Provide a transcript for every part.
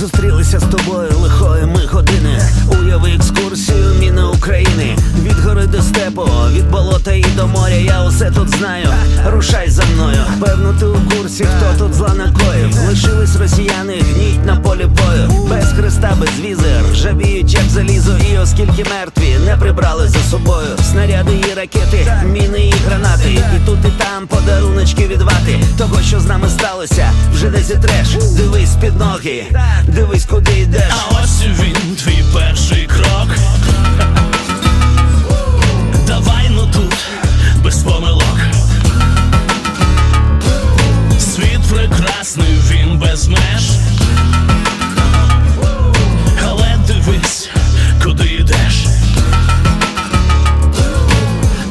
Зустрілися з тобою лихої ми години. Уяви екскурсію міна України. Від гори до степу, від болота і до моря. Я усе тут знаю. Рушай за мною. Певно, ти у курсі, хто тут зла накоїв. Лишились росіяни, гніть на полі бою. Без хреста, без візи, ржавіють, як залізо. І оскільки мертві не прибрали за собою. Снаряди і ракети, міни і гранати. І тут, і там подаруночки від вати. Нами сталося, вже не зітреш. Дивись під ноги, дивись, куди йдеш. А ось він, твій перший крок. Давай ну тут, без помилок. Світ прекрасний, він без меж. Але дивись, куди йдеш.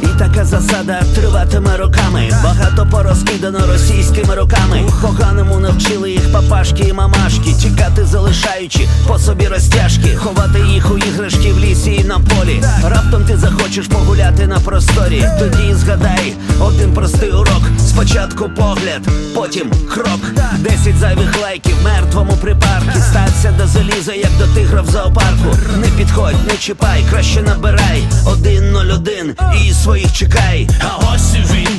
І така засада триватиме роками. Багато порозкидано російськими руками. Поганому навчили їх папашки і мамашки. Тікати залишаючи по собі розтяжки, ховати їх у іграшки в лісі і на полі. Раптом ти захочеш погуляти на просторі. Тоді згадай один простий урок. Спочатку погляд, потім крок. Десять зайвих лайків мертвому припарки. Стався до заліза, як до тигра в зоопарку. Не підходь, не чіпай, краще набирай. Один ноль один і своїх чекай. А ось він,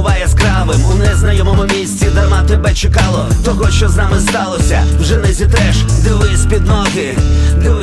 зло бува яскравим. У незнайомому місці дарма тебе чекало. Того, що з нами сталося, вже не зітреш. Дивись під ноги, дивись.